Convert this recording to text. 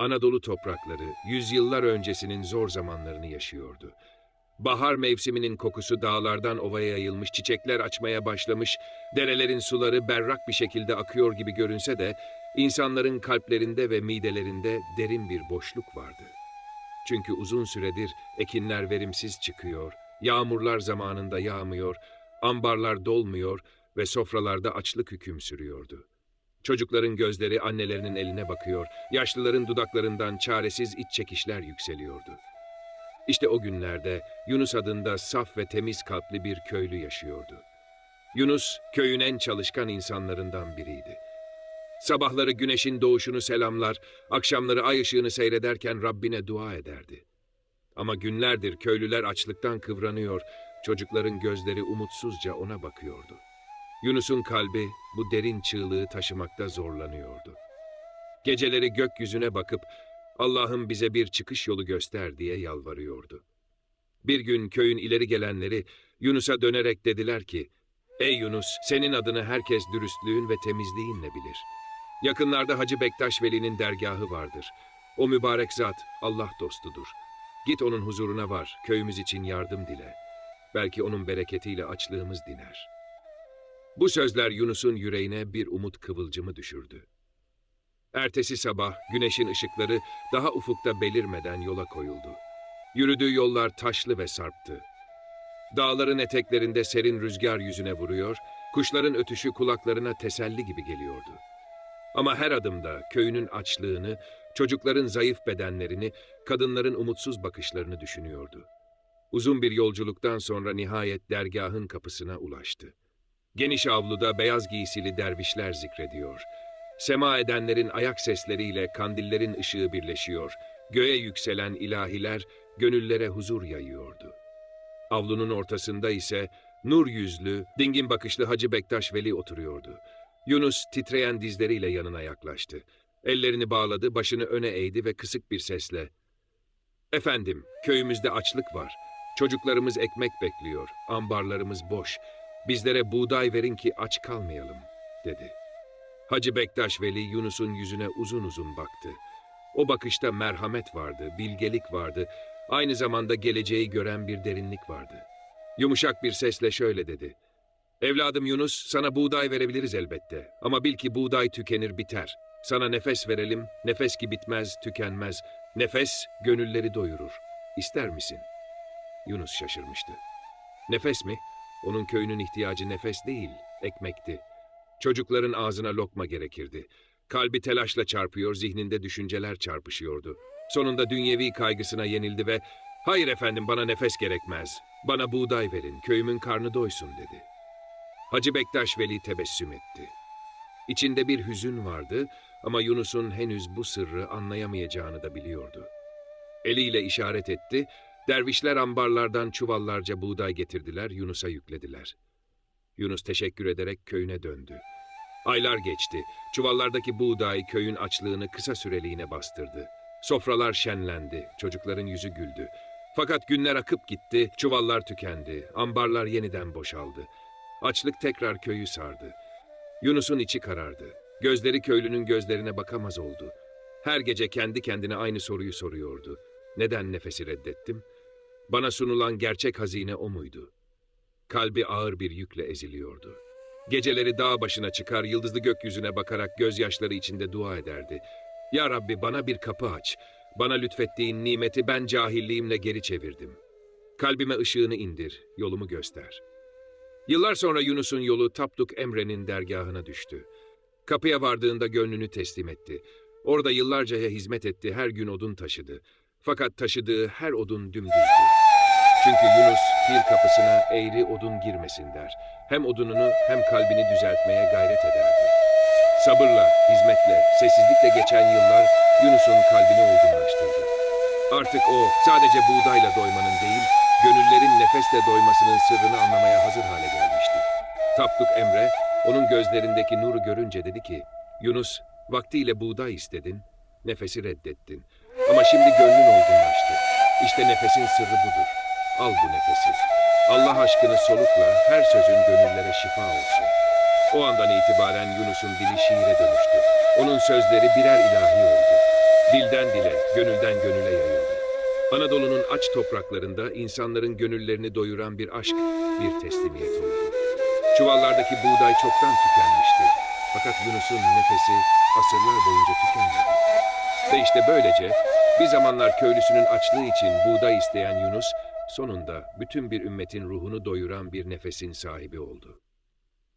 Anadolu toprakları yüzyıllar öncesinin zor zamanlarını yaşıyordu. Bahar mevsiminin kokusu dağlardan ovaya yayılmış, çiçekler açmaya başlamış, derelerin suları berrak bir şekilde akıyor gibi görünse de insanların kalplerinde ve midelerinde derin bir boşluk vardı. Çünkü uzun süredir ekinler verimsiz çıkıyor, yağmurlar zamanında yağmıyor, ambarlar dolmuyor ve sofralarda açlık hüküm sürüyordu. Çocukların gözleri annelerinin eline bakıyor, yaşlıların dudaklarından çaresiz iç çekişler yükseliyordu. İşte o günlerde Yunus adında saf ve temiz kalpli bir köylü yaşıyordu. Yunus, köyün en çalışkan insanlarından biriydi. Sabahları güneşin doğuşunu selamlar, akşamları ay ışığını seyrederken Rabbine dua ederdi. Ama günlerdir köylüler açlıktan kıvranıyor, çocukların gözleri umutsuzca ona bakıyordu. Yunus'un kalbi bu derin çığlığı taşımakta zorlanıyordu. Geceleri gökyüzüne bakıp Allah'ım bize bir çıkış yolu göster diye yalvarıyordu. Bir gün köyün ileri gelenleri Yunus'a dönerek dediler ki, Ey Yunus, senin adını herkes dürüstlüğün ve temizliğinle bilir. Yakınlarda Hacı Bektaş Veli'nin dergahı vardır. O mübarek zat Allah dostudur. Git onun huzuruna var, köyümüz için yardım dile. Belki onun bereketiyle açlığımız diner. Bu sözler Yunus'un yüreğine bir umut kıvılcımı düşürdü. Ertesi sabah güneşin ışıkları daha ufukta belirmeden yola koyuldu. Yürüdüğü yollar taşlı ve sarptı. Dağların eteklerinde serin rüzgar yüzüne vuruyor, kuşların ötüşü kulaklarına teselli gibi geliyordu. Ama her adımda köyünün açlığını, çocukların zayıf bedenlerini, kadınların umutsuz bakışlarını düşünüyordu. Uzun bir yolculuktan sonra nihayet dergahın kapısına ulaştı. Geniş avluda beyaz giysili dervişler zikrediyor. Sema edenlerin ayak sesleriyle kandillerin ışığı birleşiyor. Göğe yükselen ilahiler gönüllere huzur yayıyordu. Avlunun ortasında ise nur yüzlü, dingin bakışlı Hacı Bektaş Veli oturuyordu. Yunus titreyen dizleriyle yanına yaklaştı. Ellerini bağladı, başını öne eğdi ve kısık bir sesle ''Efendim, köyümüzde açlık var. Çocuklarımız ekmek bekliyor, ambarlarımız boş. Bizlere buğday verin ki aç kalmayalım.'' dedi. Hacı Bektaş Veli Yunus'un yüzüne uzun uzun baktı. O bakışta merhamet vardı, bilgelik vardı, aynı zamanda geleceği gören bir derinlik vardı. Yumuşak bir sesle şöyle dedi. Evladım Yunus, sana buğday verebiliriz elbette. Ama bil ki buğday tükenir biter. Sana nefes verelim, nefes ki bitmez, tükenmez. Nefes, gönülleri doyurur. İster misin? Yunus şaşırmıştı. Nefes mi? Onun köyünün ihtiyacı nefes değil, ekmekti. Çocukların ağzına lokma gerekirdi. Kalbi telaşla çarpıyor, zihninde düşünceler çarpışıyordu. Sonunda dünyevi kaygısına yenildi ve ''Hayır efendim bana nefes gerekmez. Bana buğday verin, köyümün karnı doysun.'' dedi. Hacı Bektaş Veli tebessüm etti. İçinde bir hüzün vardı ama Yunus'un henüz bu sırrı anlayamayacağını da biliyordu. Eliyle işaret etti, dervişler ambarlardan çuvallarca buğday getirdiler, Yunus'a yüklediler. Yunus teşekkür ederek köyüne döndü. Aylar geçti. Çuvallardaki buğday köyün açlığını kısa süreliğine bastırdı. Sofralar şenlendi, çocukların yüzü güldü. Fakat günler akıp gitti, çuvallar tükendi, ambarlar yeniden boşaldı. Açlık tekrar köyü sardı. Yunus'un içi karardı. Gözleri köylünün gözlerine bakamaz oldu. Her gece kendi kendine aynı soruyu soruyordu. Neden nefesi reddettim? Bana sunulan gerçek hazine o muydu? Kalbi ağır bir yükle eziliyordu. Geceleri dağ başına çıkar, yıldızlı gökyüzüne bakarak gözyaşları içinde dua ederdi. Ya Rabbi bana bir kapı aç. Bana lütfettiğin nimeti ben cahilliğimle geri çevirdim. Kalbime ışığını indir, yolumu göster. Yıllar sonra Yunus'un yolu Tapduk Emre'nin dergahına düştü. Kapıya vardığında gönlünü teslim etti. Orada yıllarcaya hizmet etti, her gün odun taşıdı. Fakat taşıdığı her odun dümdüzdü. Çünkü Yunus pir kapısına eğri odun girmesin der. Hem odununu hem kalbini düzeltmeye gayret ederdi. Sabırla, hizmetle, sessizlikle geçen yıllar Yunus'un kalbini olgunlaştırdı. Artık o sadece buğdayla doymanın değil, gönüllerin nefesle doymasının sırrını anlamaya hazır hale gelmişti. Tapduk Emre, onun gözlerindeki nuru görünce dedi ki, Yunus, vaktiyle buğday istedin, nefesi reddettin. Ama şimdi gönlün olgunlaştı. İşte nefesin sırrı budur. Al bu nefesi. Allah aşkını solukla her sözün gönüllere şifa olsun. O andan itibaren Yunus'un dili şiire dönüştü. Onun sözleri birer ilahi oldu. Dilden dile, gönülden gönüle yayıldı. Anadolu'nun aç topraklarında insanların gönüllerini doyuran bir aşk, bir teslimiyet oldu. Çuvallardaki buğday çoktan tükenmişti. Fakat Yunus'un nefesi asırlar boyunca tükenmedi. Ve işte böylece bir zamanlar köylüsünün açlığı için buğday isteyen Yunus, sonunda bütün bir ümmetin ruhunu doyuran bir nefesin sahibi oldu.